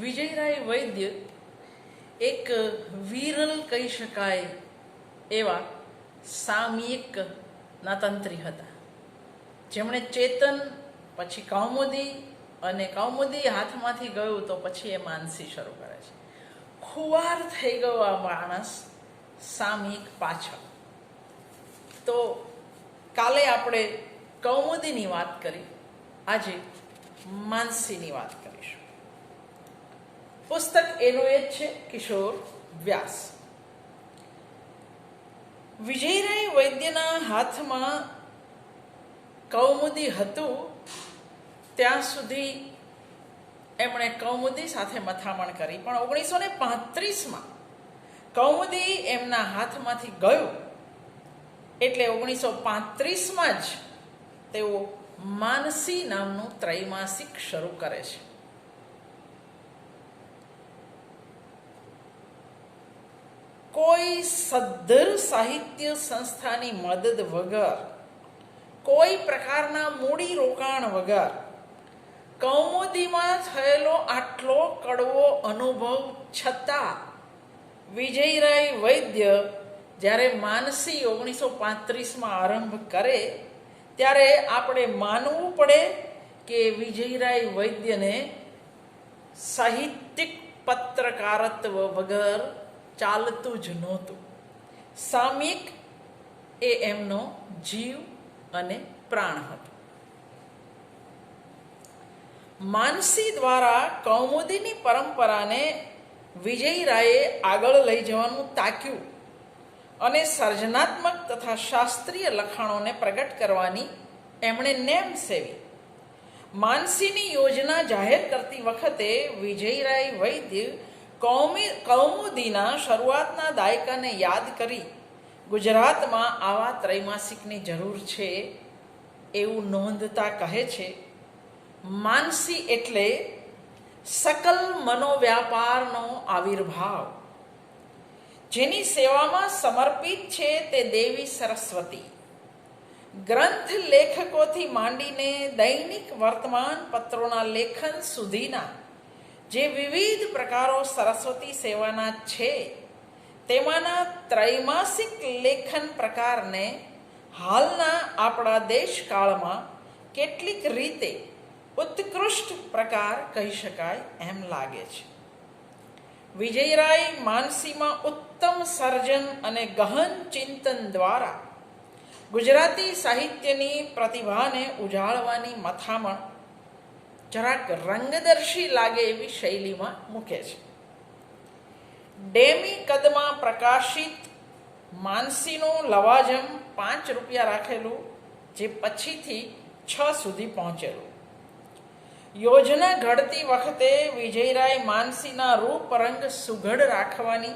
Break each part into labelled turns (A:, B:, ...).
A: વિજયરાય વૈદ્ય એક વિરલ કહી શકાય એવા સામયિકના તંત્રી હતા. જેમણે ચેતન, પછી કૌમુદી અને કૌમુદી હાથમાંથી ગયું તો પછી એ માનસી શરૂ કરે છે. ખુવાર થઈ ગયો આ માણસ સામયિક પાછળ. તો કાલે આપણે કૌમુદીની વાત કરી. આજે માનસીની વાત પુસ્તક એનું એ જ છે, કિશોર વ્યાસ. વિજયરાય વૈદ્યના હાથમાં કૌમુદી હતું, ત્યાં સુધી એમણે કૌમુદી સાથે મથામણ કરી. પણ ઓગણીસો ને પાંત્રીસમાં કૌમુદી એમના હાથમાંથી ગયું. એટલે ઓગણીસો પાંત્રીસમાં જ તેઓ માનસી નામનું ત્રૈમાસિક શરૂ કરે છે. કોઈ સદ્ધર સાહિત્ય સંસ્થાની મદદ વગર, કોઈ પ્રકારના મૂડી રોકાણ વગર, કૌમુદીમાં થયેલો આટલો કડવો અનુભવ છતાં વિજયરાય વૈદ્ય જ્યારે માનસી ઓગણીસો પાંત્રીસમાં આરંભ કરે, ત્યારે આપણે માનવું પડે કે વિજયરાય વૈદ્યને સાહિત્યિક પત્રકારત્વ વગર ચાલતું જ નહોતું. સામયિક એ એમનો જીવ અને પ્રાણ હતો. માનસી દ્વારા કૌમુદીની પરંપરાને વિજયરાયે આગળ લઈ જવાનું તાક્યું અને સર્જનાત્મક તથા શાસ્ત્રીય લખાણોને પ્રગટ કરવાની એમણે નેમ સેવી. માનસીની યોજના જાહેર કરતી વખતે વિજયરાય વૈદ્ય કૌમી કૌમુદીના શરૂઆતના દાયકાને યાદ કરી ગુજરાતમાં આવા ત્રૈમાસિકની જરૂર છે એવું નોંધતા કહે છે. માનસી એટલે સકલ મનોવ્યાપારનો આવિર્ભાવ. જેની સેવામાં સમર્પિત છે તે દેવી સરસ્વતી. ગ્રંથ લેખકોથી માંડીને દૈનિક વર્તમાન પત્રોના લેખન સુધીના જે વિવિધ પ્રકારો સરસ્વતી સેવાના છે, તેમાંના ત્રૈમાસિક લેખન પ્રકારને હાલના આપણા દેશકાળમાં કેટલીક રીતે ઉત્કૃષ્ટ પ્રકાર કહી શકાય એમ લાગે છે. વિજયરાય માનસીમાં ઉત્તમ સર્જન અને ગહન ચિંતન દ્વારા ગુજરાતી સાહિત્યની પ્રતિભાને ઉજાળવાની મથામણ જરાક રંગદર્શી લાગે એવી શૈલીમાં મૂકે છે. ડેમી કદમાં પ્રકાશિત માનસીનું લવાજમ પાંચ રૂપિયા રાખેલું, જે પછીથી છ સુધી પહોંચેલું. યોજના ઘડતી વખતે વિજયરાય માનસીના રૂપ રંગ સુઘડ રાખવાની,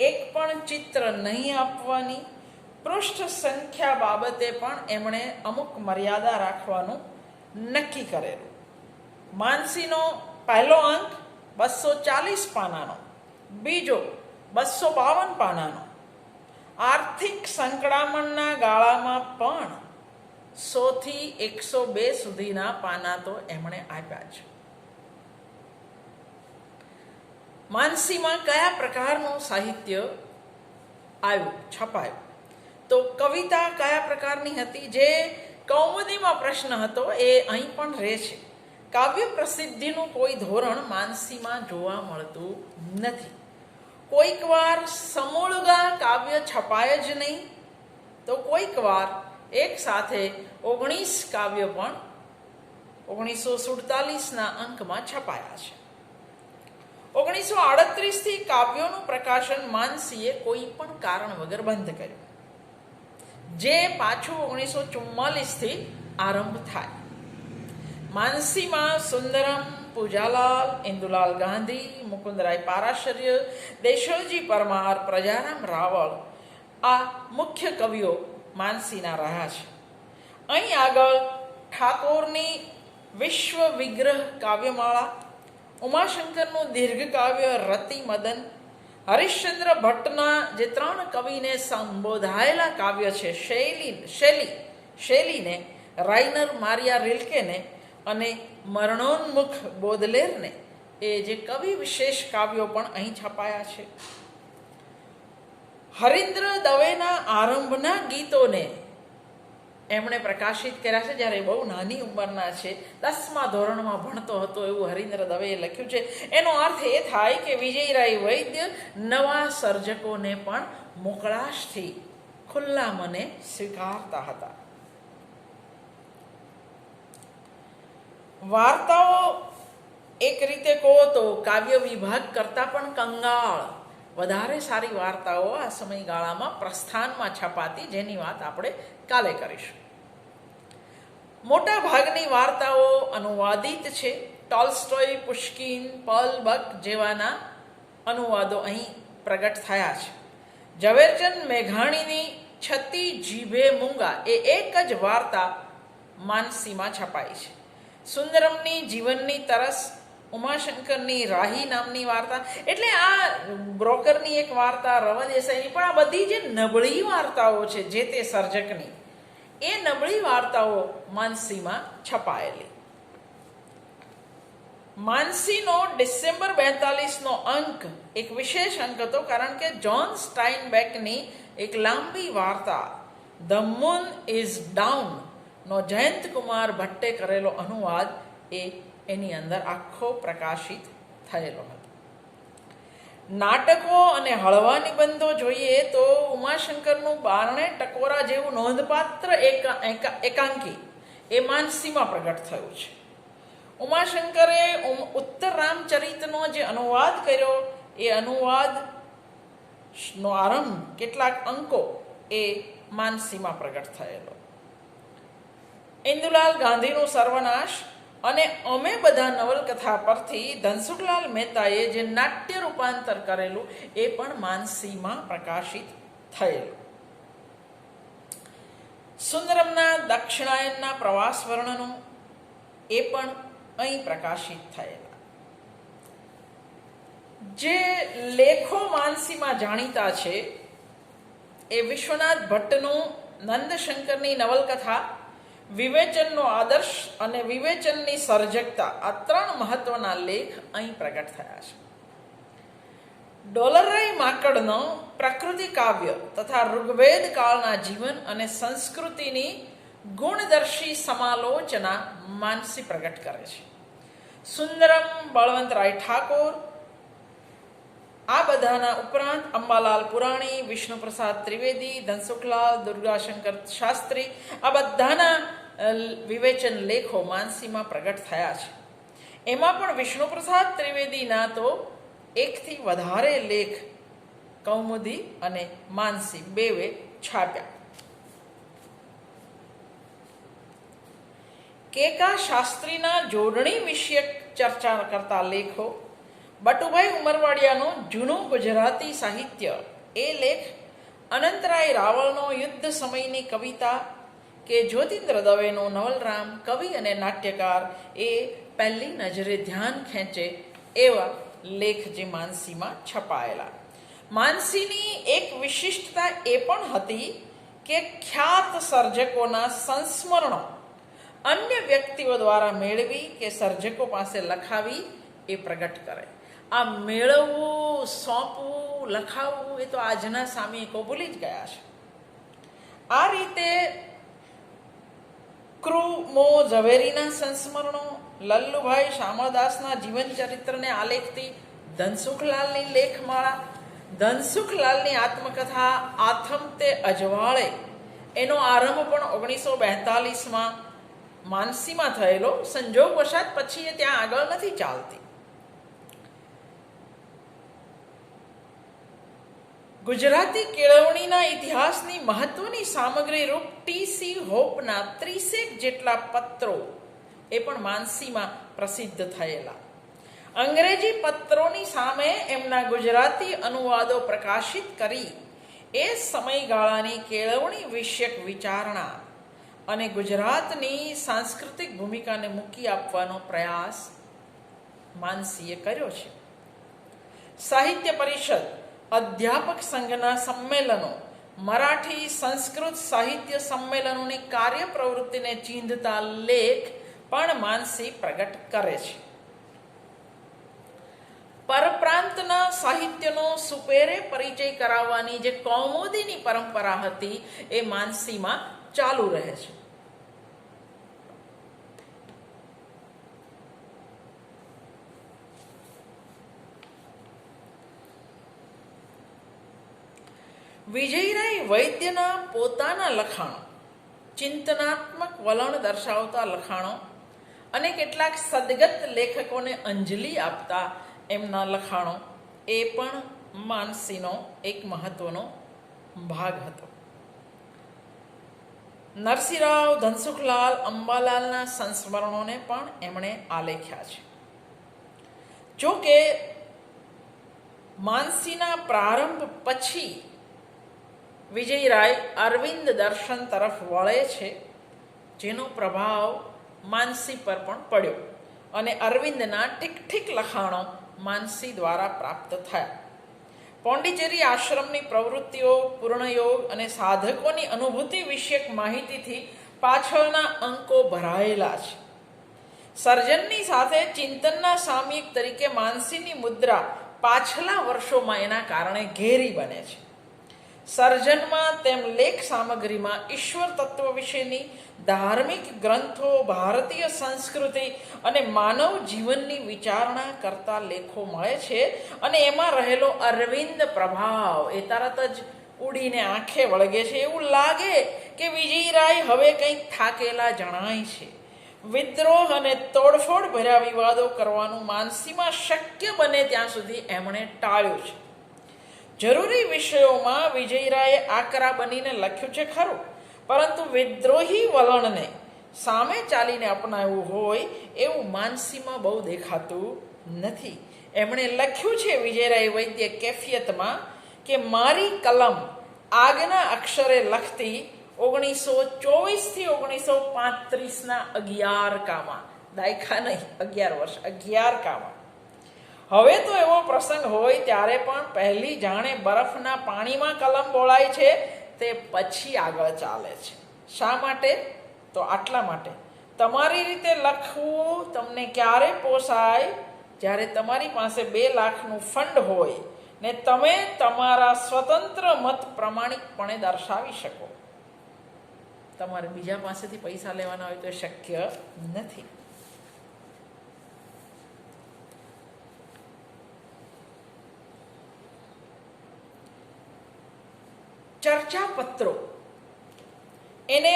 A: એક પણ ચિત્ર નહીં આપવાની, પૃષ્ઠ સંખ્યા બાબતે પણ એમણે અમુક મર્યાદા રાખવાનું નક્કી કરેલું. માનસીનો પહેલો અંક બસો ચાલીસ પાનાનો, બીજો બસો બાવન પાનાનો. આર્થિક સંકળામણના ગાળામાં પણ સોથી એકસો બે સુધીના પાના તો એમણે આપ્યા છે માનસીમાં કયા પ્રકારનું સાહિત્ય આવ્યું, છપાયું? તો કવિતા કયા પ્રકારની હતી? જે કૌમુદીમાં પ્રશ્ન હતો, એ અહીં પણ રહે છે. કાવ્ય પ્રસિદ્ધિનું કોઈ ધોરણ માનસીમાં જોવા મળતું નથી. કોઈક વાર સમૂળગા કાવ્ય છપાય જ નહીં, તો કોઈક વાર એક સાથે ઓગણીસ કાવ્ય પણ ઓગણીસો સુડતાલીસના અંકમાં છપાયા છે. ઓગણીસો આડત્રીસથી કાવ્યોનું પ્રકાશન માનસીએ કોઈ પણ કારણ વગર બંધ કર્યું. જે પાછું ઓગણીસો ચુમ્માલીસથી આરંભ થાય. માનસીમાં સુંદરમ, પૂજાલાલ, ઇન્દુલાલ ગાંધી, મુકુંદરાય પારાશર્ય દેશોજી પરમાર, પ્રજારામ રાવળ, આ મુખ્ય કવિઓ માનસીના રહ્યા છે. અહીં આગળ ઠાકોરની વિશ્વ વિગ્રહ કાવ્યમાળા, ઉમાશંકરનું દીર્ઘ કાવ્ય રતિ મદન, હરિશ્ચંદ્ર ભટ્ટના જે ત્રણ કવિને સંબોધાયેલા કાવ્ય છે, શૈલી શૈલી, શૈલીને રાઇનર મારિયા રિલ્કેને અને મરણોન્મુખ બોદલેરને એ જે કવિ વિશેષ કાવ્યો પણ અહીં છપાયા છે. હરિન્દ્ર દવેના આરંભના ગીતોને એમણે પ્રકાશિત કર્યા છે. જ્યારે બહુ નાની ઉંમરના છે, દસમા ધોરણમાં ભણતો હતો એવું હરિન્દ્ર દવેએ લખ્યું છે. એનો અર્થ એ થાય કે વિજયરાય વૈદ્ય નવા સર્જકોને પણ મોકળાશથી ખુલ્લા મને સ્વીકારતા હતા. વાર્તાઓ એક રીતે કહો તો કાવ્ય વિભાગ કરતાં પણ કંગાળ. વધારે સારી વાર્તાઓ આ સમયગાળામાં પ્રસ્થાનમાં છપાતી જેની વાત આપણે કાલે કરીશું. મોટા ભાગની વાર્તાઓ અનુવાદિત છે. ટોલ્સ્ટોય, પુષ્કિન પલ બક જેવાના અનુવાદો અહીં પ્રગટ થયા છે. ઝવેરચંદ મેઘાણીની છતી જીભે મૂંગા એ એક જ વાર્તા માનસીમાં છપાઈ છે. સુંદરમની જીવનની તરસ, ઉમાશંકરની રાહી નામની વાર્તા, એટલે આ બ્રોકરની એક વાર્તા રવા દેસાઈની, પણ આ બધી જે નબળી વાર્તાઓ છે, જે તે સર્જકની, એ નબળી વાર્તાઓ માનસીમાં છપાયેલી. માનસીનો ડિસેમ્બર બેતાલીસનો અંક એક વિશેષ અંક હતો, કારણ કે જોન સ્ટાઇનબેકની એક લાંબી વાર્તા, ધ મૂન ઇઝ ડાઉન નો જયંત કુમાર ભટ્ટે કરેલો અનુવાદ એ એની અંદર આખો પ્રકાશિત થયેલો હતો. નાટકો અને હળવા નિબંધો જોઈએ તો ઉમાશંકરનું બારણે ટકોરા જેવું નોંધપાત્ર એકા- એકા- એકાંકી એ માનસીમાં પ્રગટ થયું છે. ઉમાશંકરે ઉત્તર રામચરિતનો જે અનુવાદ કર્યો એ અનુવાદ નો આરંભ કેટલાક અંકો એ માનસીમાં પ્રગટ થયેલો. ઇન્દુલાલ ગાંધીનું સર્વનાશ અને અમે બધા નવલકથા પરથી ધનસુખલાલ મહેતાએ જે નાટ્ય રૂપાંતર કરેલું એ પણ માનસીમાં પ્રકાશિત થયેલું. સુંદરમના દક્ષિણાયનના પ્રવાસ વર્ણનો એ પણ અહીં પ્રકાશિત થયેલા. જે લેખો માનસીમાં જાણીતા છે એ વિશ્વનાથ ભટ્ટનું નંદશંકરની નવલકથા વિવેચનનો આદર્શ અને વિવેચનની સર્જકતા આ ત્રણ મહત્વના લેખ અહીં પ્રગટ થયા છે. ડોલરરાય માકડનો પ્રકૃતિ કાવ્ય તથા ઋગ્વેદ કાળના જીવન અને સંસ્કૃતિની ગુણદર્શી સમાલોચના માનસી પ્રગટ કરે છે. સુંદરમ બળવંતરાય ઠાકોર બધાના ઉપરાંત અંબાલાલ પુરાણી, વિષ્ણુપ્રસાદ ત્રિવેદી, ધનસુખલાલ, દુર્ગાશંકર શાસ્ત્રી, આ બધાના વિવેચન લેખો માનસીમાં પ્રગટ થયા છે. એમાં પણ વિષ્ણુપ્રસાદ ત્રિવેદીના તો એકથી વધારે લેખ કૌમુદી અને માનસી બેવે છાપ્યા. કેકા શાસ્ત્રીના જોડણી વિષયક ચર્ચા કરતા લેખો બટુભાઈ ઉમરવાડિયાનું જૂનું ગુજરાતી સાહિત્ય, એ લેખ અનંતરાય રાવળનો યુદ્ધ સમયની કવિતા કે જ્યોતિન્દ્ર દવેનો નવલરામ, કવિ અને નાટ્યકાર, એ પહેલી નજરે ધ્યાન ખેંચે એવા લેખ જે માનસીમાં છપાયેલા. માનસીની એક વિશિષ્ટતા એ પણ હતી કે ખ્યાત સર્જકોના સંસ્મરણો અન્ય વ્યક્તિઓ દ્વારા મેળવી કે સર્જકો પાસે લખાવી એ પ્રગટ કરે. આ મેળવવું, સોંપવું, લખાવવું એ તો આજના સામયિકો ભૂલી જ ગયા છે. આ રીતે ક્રુ, મો, ઝવેરીના સંસ્મરણો, લલ્લુભાઈ શામળદાસના જીવન ચરિત્રને આલેખતી ધનસુખલાલની લેખમાળા, ધનસુખલાલની આત્મકથા, આથમ તે અજવાળે, એનો આરંભ પણ ઓગણીસો બેતાલીસમાં માનસીમાં થયેલો. સંજોગવશાત પછી એ ત્યાં આગળ નથી ચાલતી. ગુજરાતી કેળવણીના ઇતિહાસની મહત્વની સામગ્રી રૂપ ટીસી હોપના ત્રીસેક જેટલા પત્રો એ પણ માનસીમાં પ્રસિદ્ધ થયેલા. અંગ્રેજી પત્રોની સામે એમના ગુજરાતી અનુવાદો પ્રકાશિત કરી એ સમયગાળાની કેળવણી વિષયક વિચારણા અને ગુજરાતની સાંસ્કૃતિક ભૂમિકાને મૂકી આપવાનો પ્રયાસ માનસીએ કર્યો છે. સાહિત્ય પરિષદ અધ્યાપક સંઘના સંમેલનો, મરાઠી સંસ્કૃત સાહિત્ય સંમેલનોની કાર્ય પ્રવૃત્તિને ચીંધતા લેખ પણ માનસી પ્રગટ કરે છે. પરપ્રાંતના સાહિત્યનો સુપેરે પરિચય કરાવવાની જે કૌમોદીની પરંપરા હતી, એ માનસીમાં ચાલુ રહે છે. વિજયરાય વૈદ્યના પોતાના લખાણો, ચિંતનાત્મક વલણ દર્શાવતા લખાણો અને કેટલાક સદગત લેખકોને અંજલિ આપતા એમના લખાણો, એ પણ માનસીનો એક મહત્વનો ભાગ હતો. નરસિંહરાવ ધનસુખલાલ અંબાલાલના સંસ્મરણોને પણ એમણે આલેખ્યા છે. જો કે માનસીના પ્રારંભ પછી વિજયરાય અરવિંદ દર્શન તરફ વળે છે, જેનો પ્રભાવ માનસી પર પણ પડ્યો અને અરવિંદના ઠીક ઠીક લખાણો માનસી દ્વારા પ્રાપ્ત થયા. પોંડિચેરી આશ્રમની પ્રવૃત્તિઓ, પૂર્ણયોગ અને સાધકોની અનુભૂતિ વિષયક માહિતીથી પાછળના અંકો ભરાયેલા છે. સર્જનની સાથે ચિંતનના સામયિક તરીકે માનસીની મુદ્રા પાછલા વર્ષોમાં એના કારણે ઘેરી બને છે. સર્જનમાં તેમ લેખ સામગ્રીમાં ઈશ્વર તત્વ વિશેની ધાર્મિક ગ્રંથો, ભારતીય સંસ્કૃતિ અને માનવ જીવનની વિચારણા કરતા લેખો મળે છે અને એમાં રહેલો અરવિંદ પ્રભાવ એ તરત જ ઉડીને આંખે વળગે છે. એવું લાગે કે વિજયરાય હવે કંઈક થાકેલા જણાય છે. વિદ્રોહ અને તોડફોડ ભર્યા વિવાદો કરવાનું માનસીમાં શક્ય બને ત્યાં સુધી એમણે ટાળ્યું છે. જરૂરી વિષયોમાં વિજયરાયે આકરા બનીને લખ્યું છે ખરું. પરંતુ વિદ્રોહી વલણને સામે ચાલીને અપનાવ્યું હોય એવું માનસીમાં બહુ દેખાતું નથી. એમણે લખ્યું છે વિજયરાય વૈદ્ય કેફિયતમાં કે મારી કલમ આગના અક્ષરે લખતી ઓગણીસો ચોવીસથી ઓગણીસો પાંત્રીસના અગિયાર કામાં. દાયકા નહીં, અગિયાર વર્ષ, અગિયાર કામાં. હવે તો એવો પ્રસંગ હોય ત્યારે પણ પહેલી જાણે બરફના પાણીમાં કલમ બોળાય છે, તે પછી આગળ ચાલે છે. શા માટે? તો આટલા માટે. તમારી રીતે લખવું તમને ક્યારે પોસાય? જ્યારે તમારી પાસે બે લાખનું ફંડ હોય, ને તમે તમારા સ્વતંત્ર મત પ્રમાણિકપણે દર્શાવી શકો. તમારે બીજા પાસેથી પૈસા લેવાના હોય તો શક્ય નથી. ચર્ચાપત્રો. એને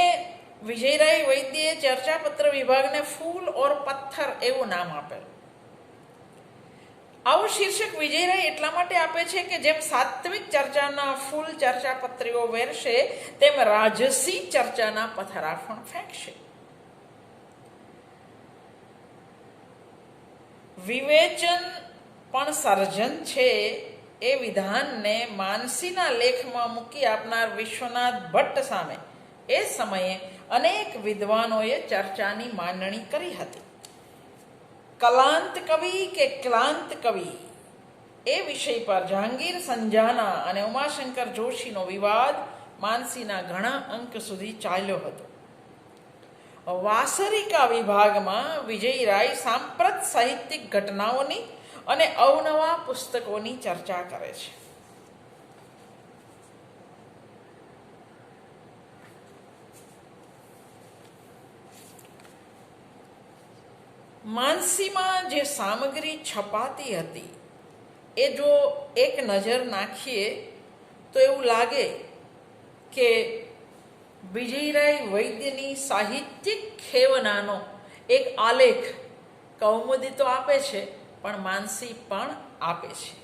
A: વિજયરાય વૈદ્યએ ચર્ચાપત્ર વિભાગને ફૂલ ઓર પથ્થર એવું નામ આપેલું. આવું શીર્ષક વિજયરાય એટલા માટે આપે છે કે જેમ સાત્વિક ચર્ચાના ફૂલ ચર્ચાપત્રીઓ વેરશે, તેમ રાજસી ચર્ચાના પથરા પણ ફેંકશે. વિવેચન પણ સર્જન છે એ વિધાનને માનસીના લેખમાં મૂકી આપનાર વિશ્વનાથ ભટ્ટ સામે એ સમયે અનેક વિદ્વાનોએ ચર્ચાની માંડણી કરી હતી. કલાંત કવિ કે ક્લાંત કવિ? એ વિષય પર જહાંગીર સંજાના અને ઉમાશંકર જોશીનો વિવાદ માનસીના ઘણા અંક સુધી ચાલ્યો હતો. વાસરિકા વિભાગમાં વિજયરાય સાંપ્રત સાહિત્યિક ઘટનાઓની અને અવનવા પુસ્તકોની ચર્ચા કરે છે. માનસીમાં જે સામગ્રી છપાતી હતી, એ જો એક નજર નાખીએ, તો એવું લાગે કે વિજયરાય વૈદ્યની સાહિત્યિક ખેવનાનો એક આલેખ કૌમુદી તો આપે છે પણ માનસી પણ આપે છે.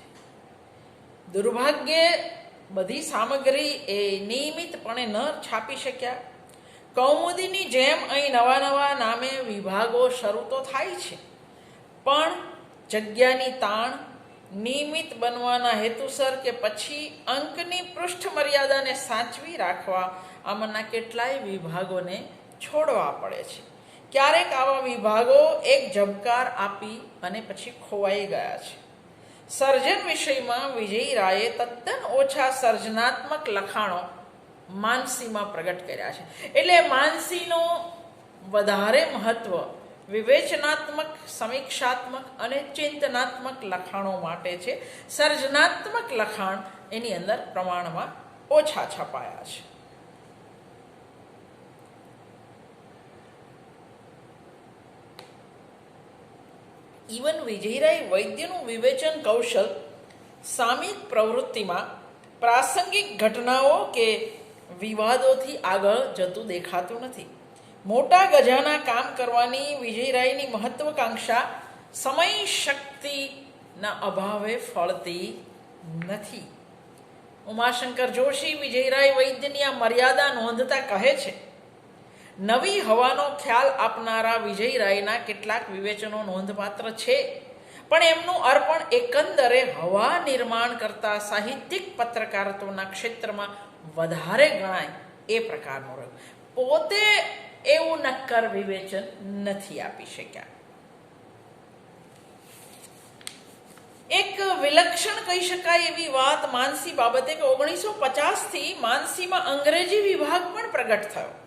A: દુર્ભાગ્યે બધી સામગ્રી એ નિયમિતપણે ન છાપી શક્યા. કૌમુદીની જેમ અહીં નવા નવા નામે વિભાગો શરૂ તો થાય છે. પણ જગ્યાની તાણ, નિયમિત બનવાના હેતુસર કે પછી અંકની પૃષ્ઠ મર્યાદાને સાચવી રાખવા આમાંના કેટલાય વિભાગોને છોડવા પડે છે. ક્યારેક આવા વિભાગો એક ઝબકાર આપી અને પછી ખોવાઈ ગયા છે. સર્જન વિષયમાં વિજય રાયે તદ્દન ઓછા સર્જનાત્મક લખાણો માનસીમાં પ્રગટ કર્યા છે. એટલે માનસીનો વધારે મહત્વ વિવેચનાત્મક, સમીક્ષાત્મક અને ચિંતનાત્મક લખાણો માટે છે. સર્જનાત્મક લખાણ એની અંદર પ્રમાણમાં ઓછા છપાયા છે. ઇવન વિજયરાય વૈદ્યનું વિવેચન કૌશલ સામિક પ્રવૃત્તિમાં પ્રાસંગિક ઘટનાઓ કે વિવાદોથી આગળ જતું દેખાતું નથી મોટા ગજાના કામ કરવાની વિજયરાયની મહત્વકાંક્ષા સમય શક્તિના અભાવે ફળતી નથી ઉમાશંકર જોશી વિજયરાય વૈદ્યની આ મર્યાદા નોંધતા કહે છે નવી હવાનો ખ્યાલ આપનારા વિજય રાયના કેટલાક વિવેચનો નોંધપાત્ર છે. પણ એમનું અર્પણ એકંદરે હવા નિર્માણ કરતા સાહિત્યિક પત્રકારત્વના ક્ષેત્રમાં વધારે ગણાય એ પ્રકારનું રહ્યું. પોતે એવું નક્કર વિવેચન નથી આપી શક્યા. એક વિલક્ષણ કહી શકાય એવી વાત માનસી બાબતે કે ઓગણીસો પચાસથી માનસીમાં અંગ્રેજી વિભાગ પણ પ્રગટ થયો.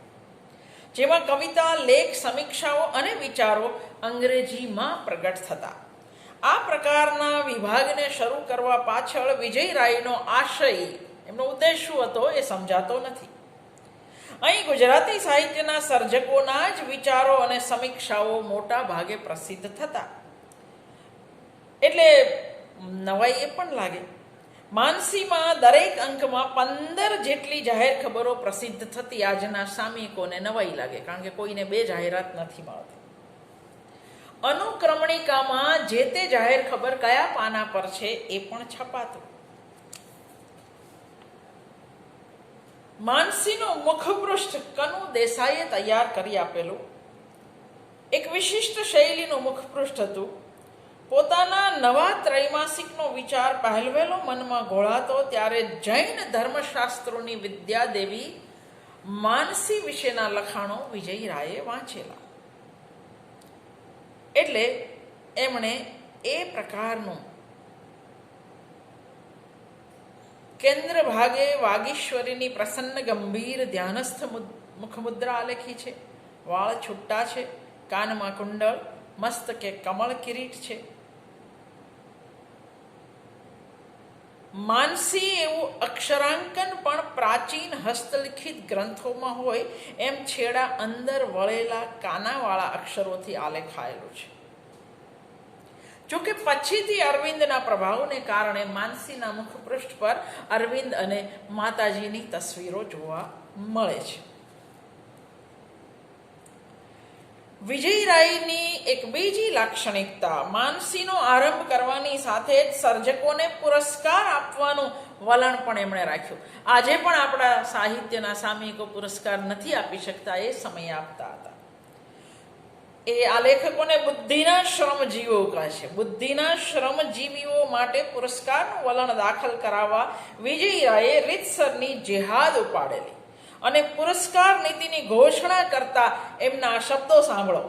A: જેમાં કવિતા, લેખ, સમીક્ષાઓ અને વિચારો અંગ્રેજીમાં પ્રગટ થતા. આ પ્રકારના વિભાગને શરૂ કરવા પાછળ વિજય રાયનો આશય, એમનો ઉદ્દેશ શું હતો એ સમજાતો નથી. અહીં ગુજરાતી સાહિત્યના સર્જકોના જ વિચારો અને સમીક્ષાઓ મોટા ભાગે પ્રસિદ્ધ થતા. એટલે નવાઈ એ પણ લાગે. માનસીમાં દરેક અંકમાં પંદર જેટલી જાહેર ખબરો પ્રસિદ્ધ થતી આજના સામયિકોને નવાઈ લાગે, કારણ કે કોઈને બે જાહેરાત નથી મળતી. અનુક્રમણિકામાં જે તે જાહેર ખબર કયા પાના પર છે એ પણ છપાતું. માનસીનું મુખપૃષ્ઠ કનુ દેસાઈએ તૈયાર કરી આપેલું. એક વિશિષ્ટ શૈલીનું મુખપૃષ્ઠ હતું. પોતાના નવા ત્રૈમાસિકનો વિચાર પહેલવેલો મનમાં ઘોળાતો ત્યારે જૈન ધર્મશાસ્ત્રોની વિદ્યાદેવી માનસી વિશેના લખાણો વિજય રાયે વાંચેલા. એટલે એમણે એ પ્રકારનું કેન્દ્ર ભાગે વાગીશ્વરીની પ્રસન્ન ગંભીર ધ્યાનસ્થ મુખમુદ્રા આલેખી છે. વાળ છુટ્ટા છે. કાનમાં કુંડળ. મસ્તકે કમળ કિરીટ છે. માનસી એવું અક્ષરાંકન પણ પ્રાચીન હસ્તલિખિત ગ્રંથોમાં હોય, એમ છેડા અંદર વળેલા કાનાવાળા અક્ષરોથી આલેખાયેલું છે. જોકે પછીથી અરવિંદના પ્રભાવને કારણે માનસીના મુખપૃષ્ઠ પર અરવિંદ અને માતાજીની તસવીરો જોવા મળે છે. વિજયરાયની એક બીજી લાક્ષણિકતા, માનસીનો આરંભ કરવાની સાથે જ સર્જકોને પુરસ્કાર આપવાનું વલણ પણ એમણે રાખ્યું. આજે પણ આપણા સાહિત્યના સામયિકો પુરસ્કાર નથી આપી શકતા એ સમય આપતા હતા. એ આ લેખકોને બુદ્ધિના શ્રમજીવીઓ કહે બુદ્ધિના શ્રમજીવીઓ માટે પુરસ્કારનું વલણ દાખલ કરાવવા વિજયરાયે રીતસરની જેહાદ ઉપાડેલી. અને પુરસ્કાર નીતિની ઘોષણા કરતા એમના શબ્દો સાંભળો.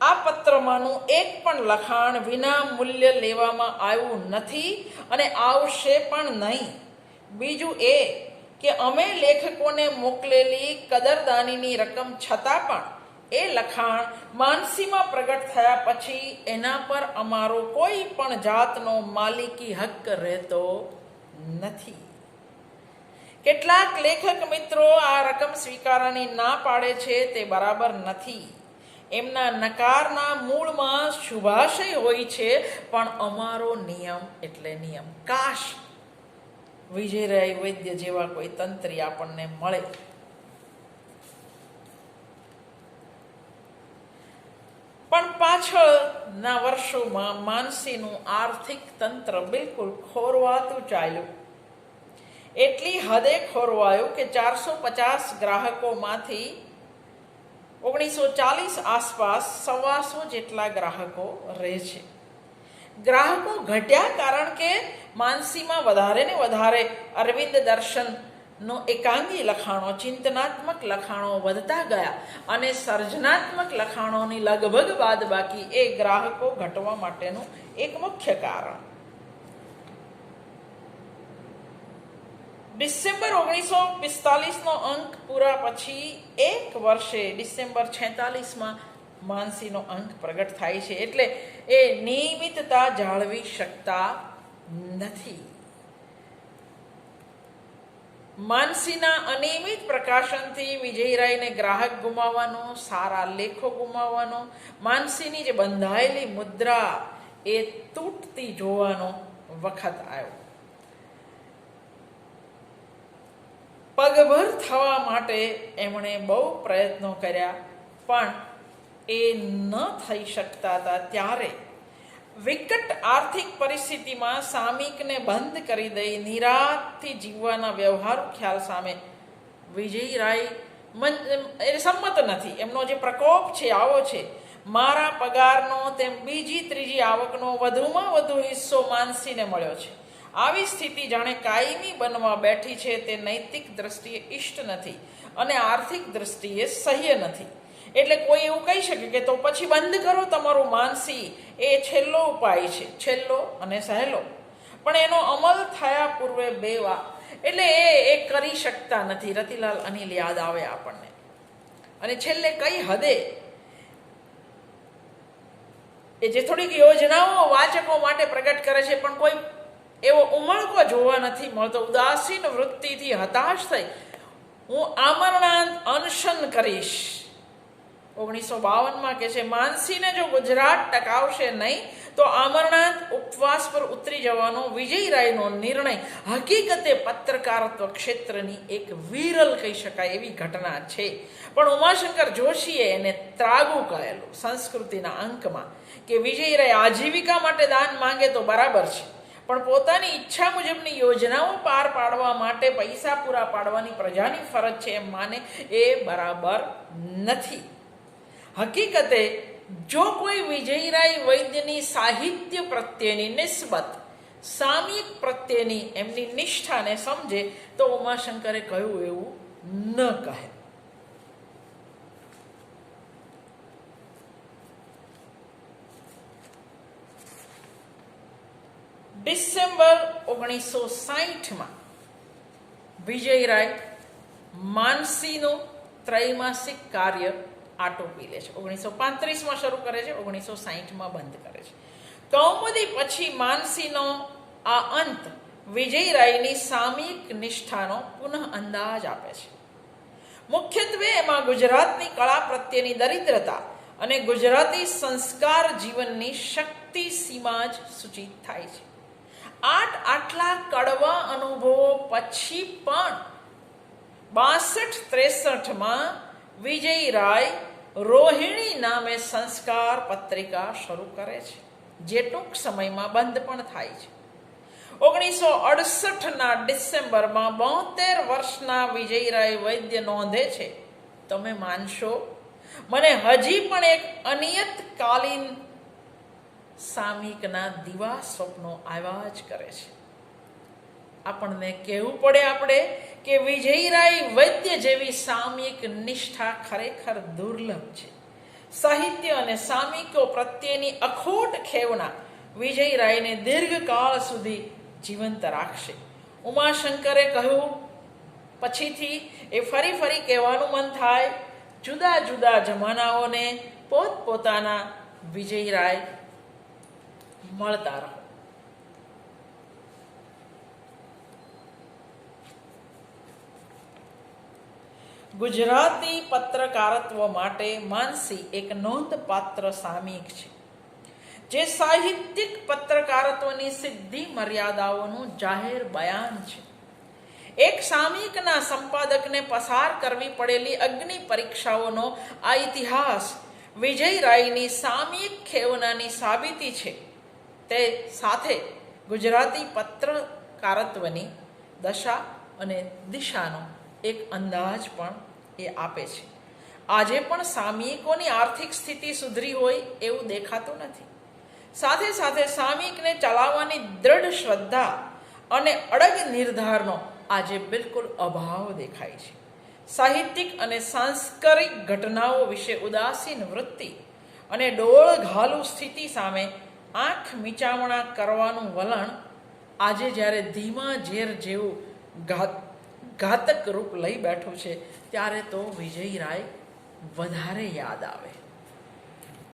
A: આ પત્રમાંનું એક પણ લખાણ વિના મૂલ્ય લેવામાં આવ્યું નથી અને આવશે પણ નહીં. બીજું એ કે અમે લેખકોને મોકલેલી કદરદાનીની રકમ છતાં પણ એ લખાણ માનસીમાં પ્રગટ થયા પછી એના પર અમારો કોઈ પણ જાતનો માલિકી હક રહેતો નથી. કેટલાક લેખક મિત્રો આ રકમ સ્વીકારવાની ના પાડે છે તે બરાબર નથી. એમના નકારના મૂળમાં શુભાશય હોય છે, પણ અમારો નિયમ એટલે નિયમ કાશ. વિજયરાય વૈદ્ય જેવા કોઈ તંત્રી આપણને મળે. પણ પાછળના વર્ષોમાં માનસીનું આર્થિક તંત્ર બિલકુલ ખોરવાતું ચાલ્યું. એટલી હદે ખોરવાયું કે ચારસો પચાસ ગ્રાહકોમાંથી ઓગણીસો ચાલીસ આસપાસ સવાસો જેટલા ગ્રાહકો રહે છે. ગ્રાહકો ઘટ્યા કારણ કે માનસીમાં વધારે ને વધારે અરવિંદ દર્શનનો એકાંગી લખાણો, ચિંતનાત્મક લખાણો વધતા ગયા અને સર્જનાત્મક લખાણોની લગભગ બાદ બાકી એ ગ્રાહકો ઘટવા માટેનું એક મુખ્ય કારણ. ડિસેમ્બર ઓગણીસો પિસ્તાલીસનો અંક પૂરા પછી એક વર્ષે ડિસેમ્બર છેતાલીસમાં માનસીનો અંક પ્રગટ થાય છે. એટલે એ નિયમિતતા જાળવી શકતા નથી. માનસીના અનિયમિત પ્રકાશનથી વિજયરાયને ગ્રાહક ગુમાવવાનો, સારા લેખો ગુમાવવાનો, માનસીની જે બંધાયેલી મુદ્રા એ તૂટતી જોવાનો વખત આવ્યો. થવા માટે એમણે બહુ પ્રયત્નો કર્યા, પણ એ ન થઈ શકતા હતા ત્યારે. વિકટ આર્થિક પરિસ્થિતિમાં સામિકને બંધ કરી દઈ નિરાતથી જીવવાના વ્યવહારુ ખ્યાલ સામે. વિજયરાય એ સંમત નથી. એમનો જે પ્રકોપ છે, આવો છે. મારા પગારનો તેમ બીજી ત્રીજી આવકનો વધુમાં વધુ હિસ્સો માનસીને મળ્યો છે. આવી સ્થિતિ જાણે કાયમી બનવા બેઠી છે તે નૈતિક દ્રષ્ટિએ ઇષ્ટ નથી અને આર્થિક દ્રષ્ટિએ સહ્ય નથી. એટલે કોઈ એવું કહી શકે કે તો પછી બંધ કરો તમારું માનસી. એ છેલ્લો ઉપાય છે, છેલ્લો અને સહેલો. પણ એનો અમલ થયા પૂર્વે બે વા એટલે એ એ કરી શકતા નથી. રતિલાલ અનિલ યાદ આવે આપણને. અને છેલ્લે કઈ હદે? એ જે થોડીક યોજનાઓ વાચકો માટે પ્રગટ કરે છે, પણ કોઈ એવો ઉમળકો જોવા નથી મળતો. ઉદાસીન વૃત્તિથી હતાશ થઈ હું આમરણાંત અનશન કરીશ. ઓગણીસો બાવનમાં કે છે, માનસીને જો ગુજરાત ટકાવશે નહીં, તો આમરણાંત ઉપવાસ પર ઉતરી જવાનો વિજયરાયનો નિર્ણય હકીકતે પત્રકારત્વ ક્ષેત્રની એક વિરલ કહી શકાય એવી ઘટના છે. પણ ઉમાશંકર જોશીએ એને ત્રાગુ કહેલું સંસ્કૃતિના અંકમાં કે વિજયરાય આજીવિકા માટે દાન માંગે તો બરાબર છે. પણ પોતાની ઈચ્છા મુજબની યોજનાઓ પાર પાડવા માટે પૈસા પૂરા પાડવાની પ્રજાની ફરજ છે એમ માને એ બરાબર નથી. હકીકતે જો કોઈ વિજયરાય વૈદ્યની સાહિત્ય પ્રત્યેની નિસ્બત, સામયિક પ્રત્યેની એમની નિષ્ઠાને સમજે તો ઉમાશંકરે કહ્યું એવું ન કહે. ડિસેમ્બર ઓગણીસો સાહીઠમાં વિજયરાય માનસીનું ત્રૈમાસિક કાર્ય આટોપી લે છે. ઓગણીસો પાંત્રીસમાં શરૂ કરે છે, ઓગણીસો સાહીઠમાં બંધ કરે છે. કૌમુદી પછી માનસીનો આ અંત વિજયરાયની સામયિક નિષ્ઠાનો પુનઃ અંદાજ આપે છે. મુખ્યત્વે એમાં ગુજરાતની કળા પ્રત્યેની દરિદ્રતા અને ગુજરાતી સંસ્કાર જીવનની શક્તિ સીમા જ સૂચિત થાય છે. આઠ આટલા કડવા અનુભવો પછી પણ બાસઠ ત્રેસઠમાં વિજય રાય રોહિણી નામે સંસ્કાર પત્રિકા શરૂ કરે છે, જે ટૂંક સમયમાં બંધ પણ થાય છે. ઓગણીસો અડસઠના ડિસેમ્બરમાં બોતેર વર્ષના વિજયરાય વૈદ્ય નોંધે છે. તમે માનશો? મને હજી પણ એક અનિયતકાલીન સામિકના દિવા સ્વપ્નો આવ્યા જ કરે છે. આપણને કહેવું પડે આપણે કે વિજયરાય વૈદ્ય જેવી સામયિક નિષ્ઠા ખરેખર દુર્લભ છે. સાહિત્ય અને સામિકો પ્રત્યેની અખોટ ખેવના વિજયરાયને દીર્ઘકાળ સુધી જીવંત રાખશે. ઉમાશંકરે કહ્યું, પછીથી એ ફરી ફરી કહેવાનું મન થાય, જુદા જુદા જમાનાઓને પોતપોતાના વિજયરાય મળતા રહો. ગુજરાતી પત્રકારત્વ માટે માનસી એક નોંધપાત્ર સામયિક છે, જે સાહિત્યિક પત્રકારત્વની સિદ્ધિ મર્યાદાઓનું જાહેર બયાન છે. એક સામયિકના સંપાદકને પસાર કરવી પડેલી અગ્નિ પરીક્ષાઓનો આ ઇતિહાસ વિજય રાયની સામયિક ખેવનાની સાબિતી છે. તે સાથે ગુજરાતી પત્રકારત્વની દશા અને દિશાનો એક અંદાજ પણ એ આપે છે. આજે પણ સામયિકોની આર્થિક સ્થિતિ સુધરી હોય એવું દેખાતું નથી. સાથે સાથે સામયિકને ચલાવવાની દ્રઢ શ્રદ્ધા અને અડગ નિર્ધારનો આજે બિલકુલ અભાવ દેખાય છે. સાહિત્યિક અને સાંસ્કૃતિક ઘટનાઓ વિશે ઉદાસીન વૃત્તિ અને ડોળ ઘાલુ સ્થિતિ સામે આંખ મીચામણા કરવાનું વલણ આજે જ્યારે ધીમા ઝેર જેવું ઘાત, ઘાતક રૂપ લઈ બેઠું છે, ત્યારે તો વિજય રાય વધારે યાદ આવે.